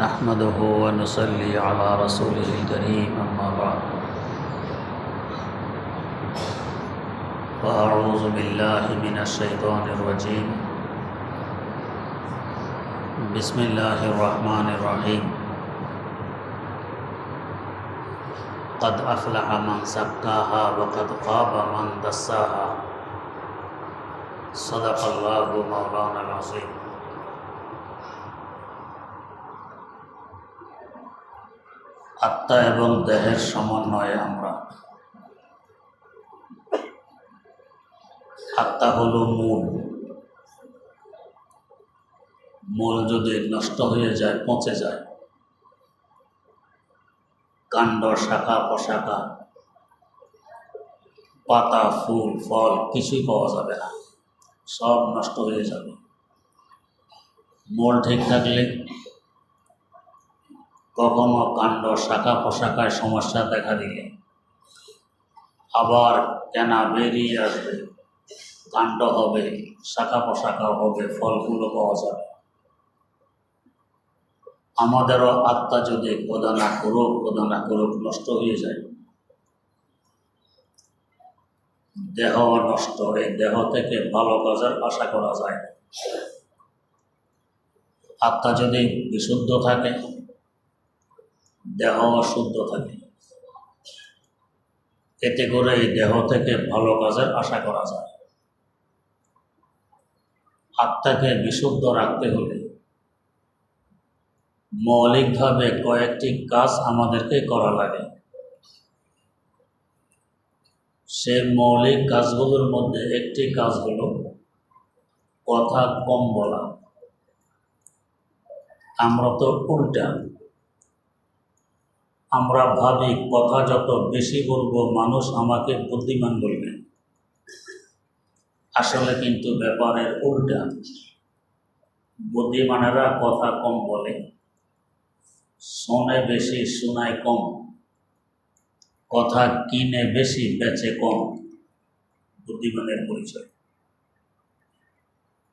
نحمده ونصلي على رسوله الكريم أما بعد. فأعوذ بالله من الشيطان الرجيم. بسم الله الرحمن الرحيم. قد أفلح من زكاها وقد خاب من دساها. صدق الله مولانا العظيم. আত্মা এবং দেহের সমন্বয়ে আমরা। আত্মা হলো মূল। মূল যদি নষ্ট হয়ে যায়, পচে যায়। কাণ্ড, শাখা, পোশাখা, পাতা, ফুল, ফল, কিছুই পাওয়া যাবে না। সব নষ্ট হয়ে যাবে। মূল ঠিক থাকলে কখনো কাণ্ড শাখা পোশাখায় সমস্যা দেখা দিলে। আবার কেনা বেরিয়ে আসবে। কাণ্ড হবে, শাখা পোশাখা হবে, ফলগুলো পাওয়া যাবে। আমাদেরও আত্মা যদি খোদা করুক খোদা করুক, নষ্ট হয়ে যায়। দেহ নষ্ট, এই দেহ থেকে ভালো কাজের আশা করা যায়। আত্মা যদি বিশুদ্ধ থাকে দেহ শুদ্ধ থাকে। এতে করে এই দেহ থেকে ভালো কাজের আশা করা যায়। আত্মাকে বিশুদ্ধ রাখতে হলে মৌলিকভাবে কয়েকটি কাজ আমাদেরকে করা লাগে। সে মৌলিক কাজগুলোর মধ্যে একটি কাজ হলো কথা কম বলা। আমরা তো উল্টা আমরা ভাবি, কথা যত বেশি বলব, মানুষ আমাকে বুদ্ধিমান বলবে। আসলে কিন্তু ব্যাপারের উল্টা। বুদ্ধিমানেরা কথা কম বলে, শোনে বেশি, শোনায় কম। কথা কিনে বেশি, বেচে কম। বুদ্ধিমানের পরিচয়।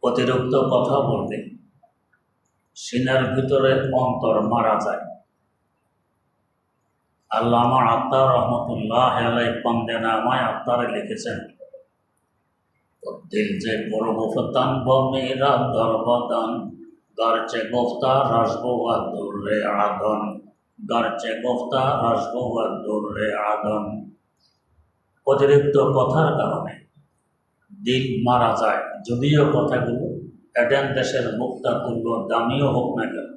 অতিরিক্ত কথা বললে, সিনার ভিতরে অন্তর মারা যায়। আল্লামা আত্মার রহমতুল্লাহ আলাই পন্দেনামায় আত্মারে লিখেছেন দিল যে বড় মুফতান বমেরা দরবদান, গরচে গোফতা রাসবো দূরে আদন, গরচে গোফতা রাসবো দূরে আদন। অতিরিক্ত কথার কারণে দিল মারা যায়, যদিও কথাগুলো এডেন দেশের মুক্তা তুল্য দামিও হোক না কেন।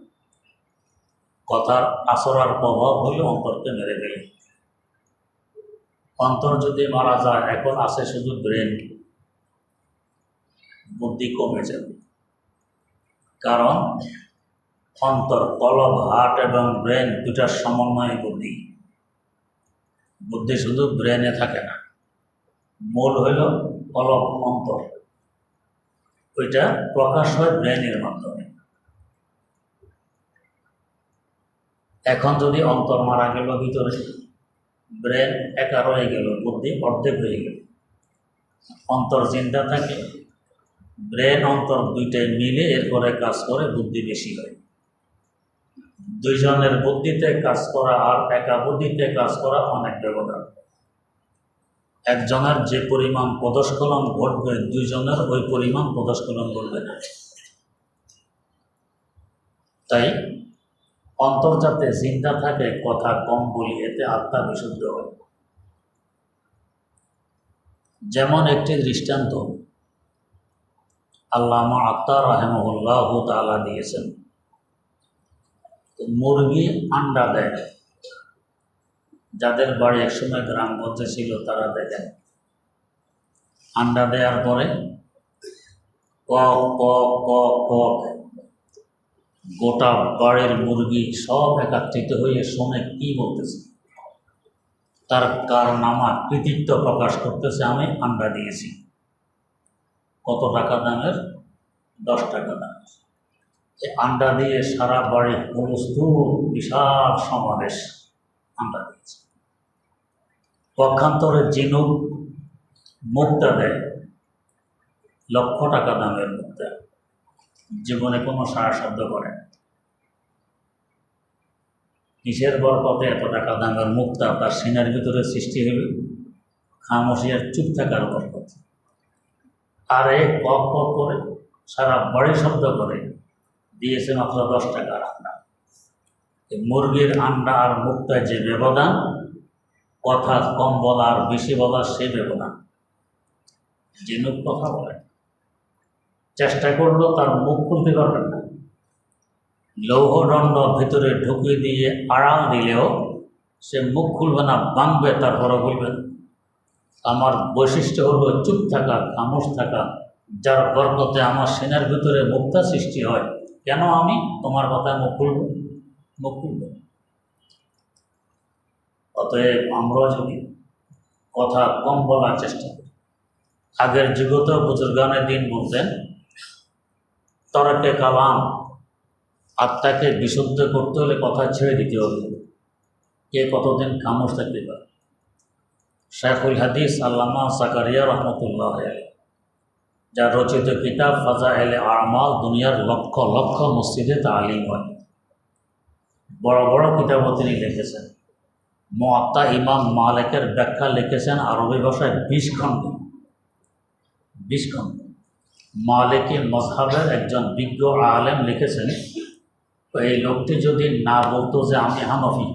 কথার আসরার প্রভাব হইলে অন্তরকে মেরে দেয় অন্তর যদি মারা যায়, এখন আছে শুধু ব্রেন। বুদ্ধি কমে যাবে। কারণ অন্তর, কলব, হার্ট এবং ব্রেন দুটার সমন্বয় বুদ্ধি। বুদ্ধি শুধু ব্রেনে থাকে না। মূল হইল কলব, অন্তর। ওইটা প্রকাশ হয় ব্রেনের মাধ্যমে। এখন যদি অন্তর মারা গেল, ভিতরে ব্রেন একা রয়ে গেল, বুদ্ধি অর্ধেক হয়ে গেল। অন্তর চিন্তা থাকে ব্রেন অন্তর দুইটাই মিলে এরপরে কাজ করে, বুদ্ধি বেশি হয়। দুইজনের বুদ্ধিতে কাজ করা আর একা বুদ্ধিতে কাজ করা অনেক ব্যবধান। একজনের যে পরিমাণ পদস্খলন ঘটবে, দুইজনের ওই পরিমাণ পদস্খলন ঘটবে না। তাই অন্তর যাতে চিন্তা থাকে কথা কম বলি, এতে আত্মা বিশুদ্ধ হয়। যেমন একটি দৃষ্টান্ত, আল্লামা আত্মার রাহেমুল্লাহ তালা দিয়েছেন, মুরগি আন্ডা দেয়। যাদের বাড়ি একসময় গ্রামগঞ্জে ছিল, তারা দেখেন আন্ডা দেওয়ার পরে কক কক কক কক গোটা বাড়ির মুরগি সব একাত্রিত হয়ে শোনে কি বলতেছে? তার কার নামা কৃতিত্ব প্রকাশ করতেছে আমি আন্ডা দিয়েছি। কত টাকা দামের? দশ টাকা দামের। আন্ডা দিয়ে সারা বাড়ি হুলস্থুল বিশাল সমাবেশ আন্ডা দিয়েছে। পক্ষান্তরে জিনুক মুক্তা দেয়। লক্ষ টাকা দামের মুক্তা। জীবনে কোনো সারা শব্দ করে। কিসের বরকতে এত টাকা দাঙ্গার মুক্তা তার সিনার ভিতরে সৃষ্টি হবে খামোশিয়ার চুপ থাকার বরকত। আর এই কক কক করে, সারা বাড়ি শব্দ করে দিয়েছে মাত্র দশ টাকার আন্ডা। মুরগির আন্ডা আর মুক্তায় যে ব্যবধান, কথা কম বলা আর বেশি বলা সে ব্যবধান। জিনুক কথা বলে। চেষ্টা করল, তার মুখ খুলতে পারবেন না। লৌহদণ্ড ভিতরে ঢুকিয়ে দিয়ে আড়াল দিলেও সে মুখ খুলবে না, বাঁধবে তারপরে বলবেন আমার বৈশিষ্ট্য হলো চুপ থাকা, খামোশ থাকা, যার বরকতে আমার সেনার ভিতরে মুক্তা সৃষ্টি হয়। কেন আমি তোমার কথায় মুখ খুলব? মুখ খুলব। অতএব আমরাও যদি কথা কম বলার চেষ্টা করি। আগের যুগত বুজুর্গানের দিন বলতেন তরকে কালাম। আত্মাকে বিশুদ্ধ করতে হলে কথা ছেড়ে দিতে হবে। কে কতদিন খামোশ থাকতে পারে? শেখুল হাদিস, আল্লামা সাকারিয়া রহমতুল্লাহ যার রচিত কিতাব ফাজা এলে আমাল দুনিয়ার লক্ষ লক্ষ মসজিদে তালিম হয়। বড় বড় কিতাবও তিনি লিখেছেন। মোয়াত্তা ইমাম মালেকের ব্যাখ্যা লিখেছেন আরবি ভাষায় বিশ খণ্ড। বিশ খণ্ড। মালিকি মজহাবের একজন বিজ্ঞ আলেম লিখেছেন, এই লোকটি যদি না বলতো যে আমি হানফি,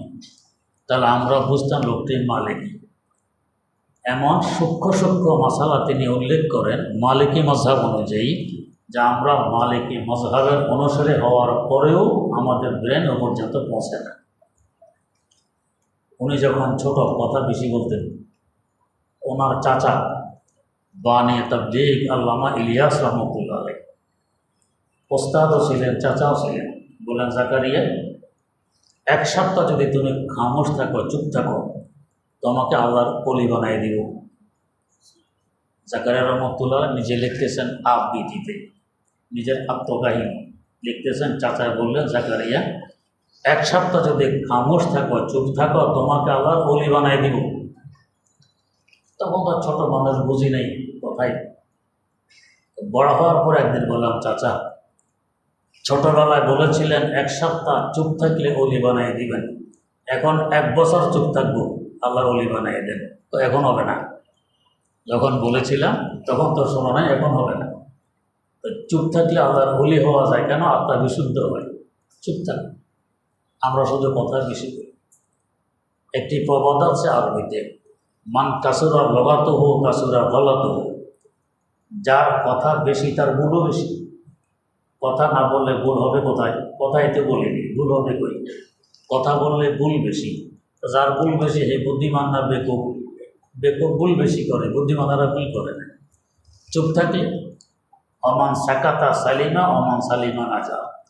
তাহলে আমরা বুঝতাম লোকটি মালিকি। এমন সূক্ষ্ম সূক্ষ্ম মশালা তিনি উল্লেখ করেন মালিকি মজহাব অনুযায়ী, যা আমরা মালিকি মজহাবের অনুসারে হওয়ার পরেও আমাদের ব্রেন ও পর্যন্ত পৌঁছে না। উনি যখন ছোট কথা বেশি বলতেন, ওনার চাচা বানে তবদিক আল্লামা ইলিয়াস রহমতুল্লাহ আলাই ওস্তাদও ছিলেন, চাচাও ছিলেন। বললেন জাকারিয়া, এক সপ্তাহ যদি তুমি খামোশ থাকো, চুপ থাকো তোমাকে আল্লাহর কলি বানাই দিব জাকারিয়া রহমতুল্লাহ নিজে লিখতেছেন আবৃত্তিতে, নিজের আত্মকাহিনী লিখতেছেন, চাচায় বললেন, জাকারিয়া, এক সপ্তাহ যদি খামোশ থাকো, চুপ থাকো, তোমাকে আল্লাহর কলি বানাই দিব। তখন তো ছোট মানুষ বুঝি নাই কোথায় বড় হওয়ার পর একদিন বললাম, চাচা, ছোটবেলায় বলেছিলেন, এক সপ্তাহ চুপ থাকলে অলি বানিয়ে দিবেন। এখন এক বছর চুপ থাকব আল্লাহর অলি বানিয়ে দেন। তো এখন হবে না। যখন বলেছিলাম, তখন তো শোনো নাই, এখন হবে না। তো চুপ থাকলে আল্লাহর অলি হওয়া যায় কেন? আত্মা বিশুদ্ধ হয়। চুপ থাক। আমরা শুধু কথা বেশি করি। একটি প্রবাদ আছে আরবিতে মান কাসুরা লগাত হো কাসুরা গলত হো যার কথা বেশি, তার ভুলও বেশি। কথা না বললে ভুল হবে কোথায়? কথাই তো বলিনি, ভুল হবে কই? কথা বললে ভুল বেশি। যার ভুল বেশি, সেই বুদ্ধিমান না বেকুব। বেকুব ভুল বেশি করে, বুদ্ধিমানেরা ভুল করে না। চুপ থাকে? অমান সাকাতা সালিমা, অমান সালিমা নাজা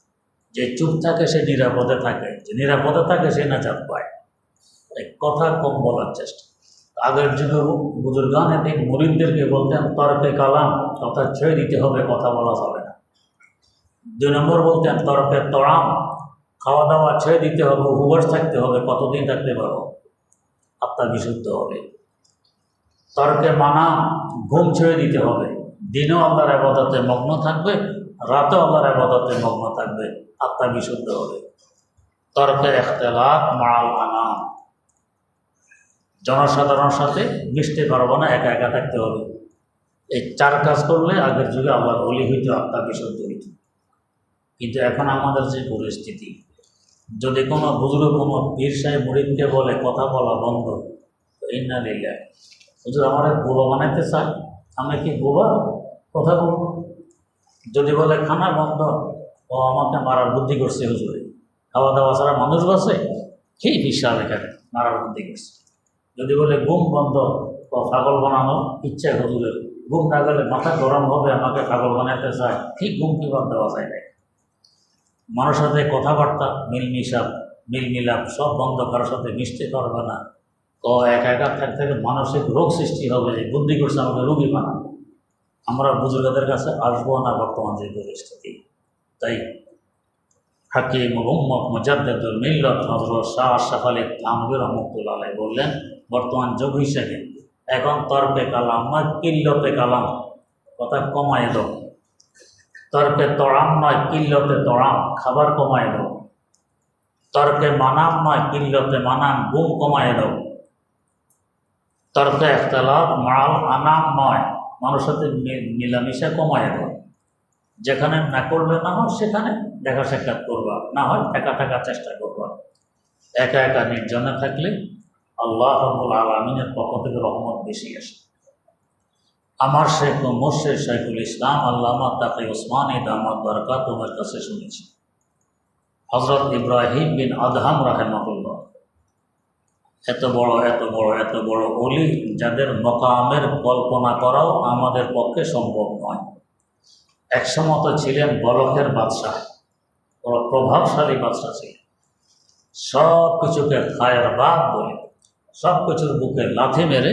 যে চুপ থাকে, সে নিরাপদে থাকে। যে নিরাপদে থাকে, সে নাজাত পায়। কথা কম বলার চেষ্টা। আগের যুগের বুজুর্গান এদিন মুরিদদেরকে বলতেন তর্কে কালাম কথা ছেড়ে দিতে হবে, কথা বলা যাবে না। দুই নম্বর বলতেন, তরফে তরাম খাওয়া দাওয়া ছেড়ে দিতে হবে, উপবাস থাকতে হবে, কতদিন থাকতে পারো আত্মা বিশুদ্ধ হবে। তর্কে মানা, ঘুম ছেড়ে দিতে হবে। দিনও আল্লাহর আবাদতে মগ্ন থাকবে, রাতেও আল্লাহর আবাদতে মগ্ন থাকবে, আত্মা বিশুদ্ধ হবে। তর্কে এখতলাফ মাল আনাম জনসাধারণের সাথে মিশতে পারব না, একা একা থাকতে হবে। এই চার কাজ করলে আগের যুগে আবার অলি হইতো আত্মা বিশুদ্ধ হইত কিন্তু এখন আমাদের যে পরিস্থিতি, যদি কোনো বুজুর্গ, কোনো পীর সাহেব মুরিদকে বলে, কথা বলা বন্ধ এই না লিলে হুজুর, আমার বোবা বানাইতে চায়, আমি কি বোবা? কথা বলব। যদি বলে, খানা বন্ধ? ও, আমাকে মারার বুদ্ধি করছে হুজুরে। খাওয়া দাওয়া ছাড়া মানুষ বাসে কি বিশাল এখানে মারার বুদ্ধি করছে। যদি বলে ঘুম বন্ধ ও পাগল বানানো? ইচ্ছা হুজুরের। ঘুম না গেলে মাথা গরম হবে, আমাকে পাগল বানাতে চায়। ঠিক ঘুম কি বাদ দেওয়া যায় না মানুষের সাথে কথাবার্তা মিলমিশাপ মিলমিলাপ, সব বন্ধ কারোর সাথে মিশতে পারবে না। তো একা একা থাকতে মানসিক রোগ সৃষ্টি হবে বুদ্ধি করছে আমাকে রোগী বানাবে আমরা বুজুর্গদের কাছে আসব না বর্তমান যে পরিস্থিতি। তাই হাকিম মোহাম্মদ মুজাদ্দুল মিল্লত হজরত শাহ আশরাফ আলী থানবী রহমতুল্লাহ বললেন বর্তমান যুগ হিসেবে। এখন তর্কে কালাম নয় কিল্লতে কালাম। কথা কমায় দাও। তর্কে তড়াম নয় কিল্লতে তড়াম খাবার কমায় দাও। তর্কে মানাম নয় কিল্লতে মানাম। গুম কমায় দাও। তর্কে একতলাপ মাল, আনাম নয়। মানুষের সাথে মিলামিশা কমায় দাও। যেখানে না করলে না হয়, সেখানে দেখা সাক্ষাৎ করবা। না হয় একা থাকার চেষ্টা করবা। একা একা নির্জনে থাকলে আল্লাহ রব্বুল আলমিনের পক্ষ থেকে রহমত বেশি আসে। আমার শেখ মোর্শেদ শেখুল ইসলাম আল্লামা তাকে ওসমান দামাত বরকাত তোমার কাছে শুনেছি। হজরত ইব্রাহিম বিন আদহাম রাহেমাতুল্লাহ এত বড় এত বড় এত বড় অলি যাদের মকামের কল্পনা করাও আমাদের পক্ষে সম্ভব নয়। একসময় তো ছিলেন বলকের বাদশাহ, বড় প্রভাবশালী বাদশাহ ছিলেন। সব কিছুকে খায়ের বাদ বলে সব কিছুর বুকে লাথি মেরে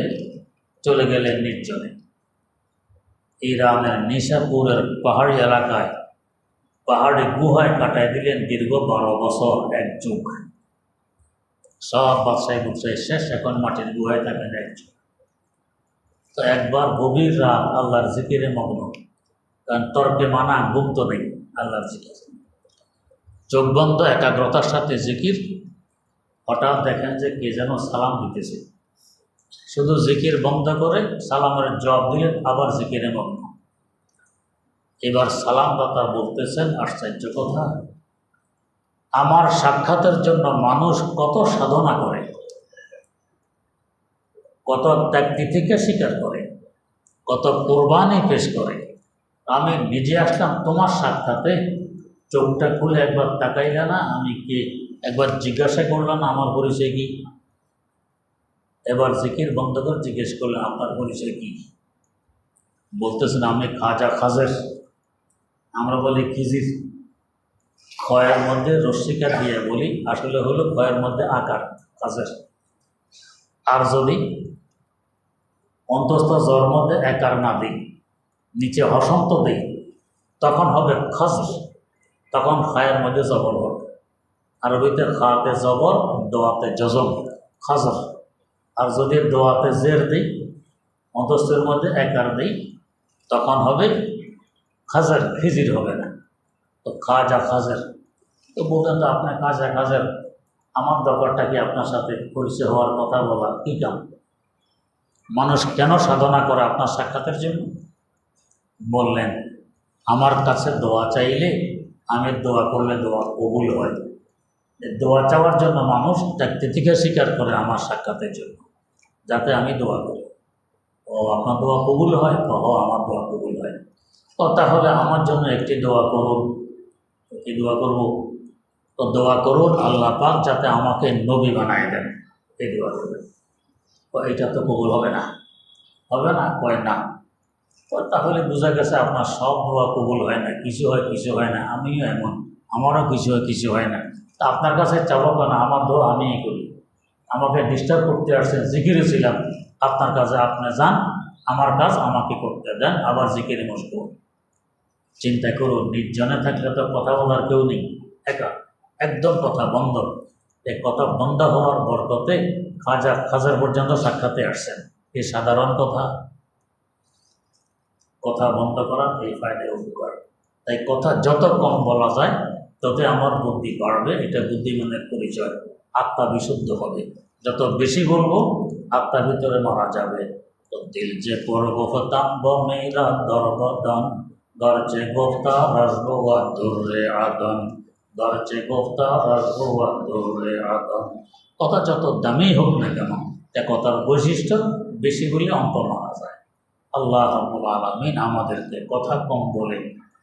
চলে গেলেন নির্জনে। ইরানের নিশাপুরের পাহাড়ি এলাকায় পাহাড়ি গুহায় কাটায় দিলেন দীর্ঘ বারো বছর এক যুগ। সব বাদশাহী বুদশাহী শেষ, এখন মাটির গুহায় থাকেন এক যুগ। তো একবার গভীর রাত আল্লাহর জিকিরে মগ্ন। কারণ তর্কে মানা গুপ্ত নেই আল্লাহর জিকির। চোখ বন্ধ, একাগ্রতার সাথে জিকির হঠাৎ দেখেন যে কে যেন সালাম দিতেছে। শুধু জিকির বন্ধ করে সালামের জবাব দিলেন, আবার জিকিরে মগ্ন এবার সালাম দাতা বলতেছেন, আশ্চর্য কথা, আমার সাক্ষাতের জন্য মানুষ কত সাধনা করে, কত ত্যাগ তিথিকে স্বীকার করে, কত কোরবানি পেশ করে। আমি নিজে আসলাম, তোমার সাক্ষাতে চোখটা খুলে একবার তাকাইলে না, আমি কে একবার জিজ্ঞাসা করলাম, আমার পরিচয় কি? এবার জিকির বন্ধ করে জিজ্ঞেস করলেন আপনার পরিচয় কি? বলতেছেন আমি খাজা খাজের। আমরা বলি, খিজির। ক্ষয়ের মধ্যে রশ্মিকা দিয়ে বলি, আসলে হলো ক্ষয়ের মধ্যে আকার, খাজের। আর যদি অন্তস্থ জ্বর মধ্যে একার না দিই, নিচে হসন্ত দিই, তখন হবে খস তখন খায়ের মধ্যে জবর হবে আরবিতে খাতে জবর, দোয়াতে যজম খাজর। আর যদি দোয়াতে জের দিই অন্তস্থের মধ্যে একার দিই, তখন হবে খাজার, খিজির হবে না। তো খাজা খাজের। তো বলতেন তো আপনার খাজা খাজের, আমার দরকারটা কি আপনার সাথে পরিচয় হওয়ার কথা বলা কী কাম মানুষ কেন সাধনা করে আপনার সাক্ষাতের জন্য? বললেন, আমার কাছে দোয়া চাইলে, আমি দোয়া করলে দোয়া কবুল হয়। দোয়া চাওয়ার জন্য মানুষ ব্যক্তি থেকে স্বীকার করে আমার সাক্ষাতের জন্য। যাতে আমি দোয়া করি। ও, আপনার দোয়া কবুল হয়? হ আমার দোয়া কবুল হয়। ও, তাহলে আমার জন্য একটি দোয়া করুন। একটি দোয়া করব। তো দোয়া করুন আল্লাহ পাক যাতে আমাকে নবী বানায় দেন। এই দোয়া করবেন। ও এটা তো কবুল হবে না। হবে না? কয় না। তো তাহলে বোঝা গেছে আপনার সব দোয়া কবুল হয় না। কিছু হয় কিছু হয় না। আমিও এমন। আমারও কিছু হয় কিছু হয় না। আপনার কাছে চাবো কেন? আমার দোয়া আমিই করি। আমাকে ডিস্টার্ব করতে আসছেন, জিকিরে ছিলাম। আপনার কাছে আপনি যান, আমার কাজ আমাকে করতে দেন, আবার জিকিরে মস্ত চিন্তা করুন, নির্জনে থাকলে তো কথা বলার কেউ নেই। একা, একদম কথা বন্ধ। এই কথা বন্ধ হওয়ার বরকতে খাজা, খাজার পর্যন্ত সাক্ষাতে আসছেন। এই সাধারণ কথা। কথা বন্ধ করা এই ফায়দায় উপকার। তাই কথা যত কম বলা যায় তত আমার বুদ্ধি বাড়বে, এটা বুদ্ধিমানের পরিচয়। আত্মা বিশুদ্ধ হবে। যত বেশি বলব, আত্মার ভিতরে মারা যাবে। তো দিল যে পর্ব হতাম ব মেয়েরা দরবদন দরজে গোফতা রসবো দূরে আদন দরজে গোফতা রসবো দূরে আদন কথা যত দামি হোক না কেন তা কথার বৈশিষ্ট্য বেশি বলে অঙ্ক মারা যায়। আল্লাহ আলামিন আমাদেরকে কথা কম বলে